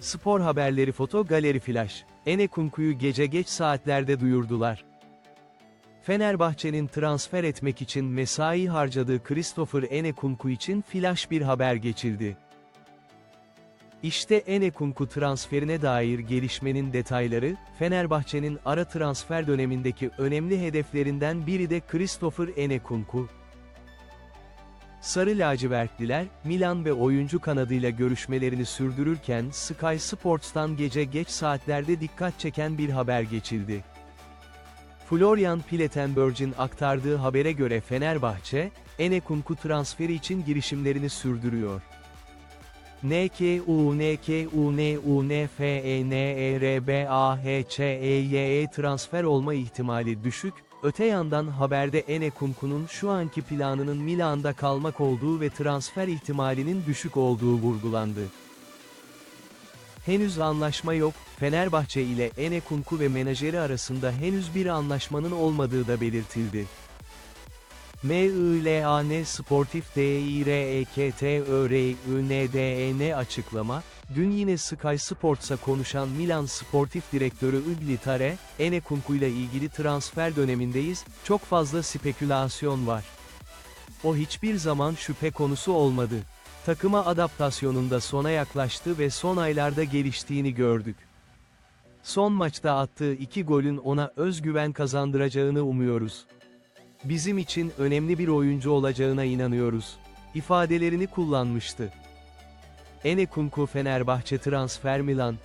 Spor haberleri foto galeri flash. Enekunku'yu gece geç saatlerde duyurdular. Fenerbahçe'nin transfer etmek için mesai harcadığı Christopher Enekunku için flash bir haber geçildi. İşte Enekunku transferine dair gelişmenin detayları, Fenerbahçe'nin ara transfer dönemindeki önemli hedeflerinden biri de Christopher Enekunku. Sarı lacivertliler, Milan ve oyuncu kanadıyla görüşmelerini sürdürürken Sky Sports'tan gece geç saatlerde dikkat çeken bir haber geçildi. Florian Plettenberg'in aktardığı habere göre Fenerbahçe, Enekunku transferi için girişimlerini sürdürüyor. NKU NKU NU NFE NERBAHÇEYE transfer olma ihtimali düşük, öte yandan haberde Enekunku'nun şu anki planının Milan'da kalmak olduğu ve transfer ihtimalinin düşük olduğu vurgulandı. Henüz anlaşma yok, Fenerbahçe ile Enekunku ve menajeri arasında henüz bir anlaşmanın olmadığı da belirtildi. MILAN Sportif DİREKTÖRÜNDEN açıklama, dün yine Sky Sports'a konuşan Milan Sportif Direktörü Iglitare, Enekunku ile ilgili transfer dönemindeyiz, çok fazla spekülasyon var. O hiçbir zaman şüphe konusu olmadı. Takıma adaptasyonunda sona yaklaştı ve son aylarda geliştiğini gördük. Son maçta attığı iki golün ona özgüven kazandıracağını umuyoruz. Bizim için önemli bir oyuncu olacağına inanıyoruz. ifadelerini kullanmıştı. Enekunku Fenerbahçe transfer Milan,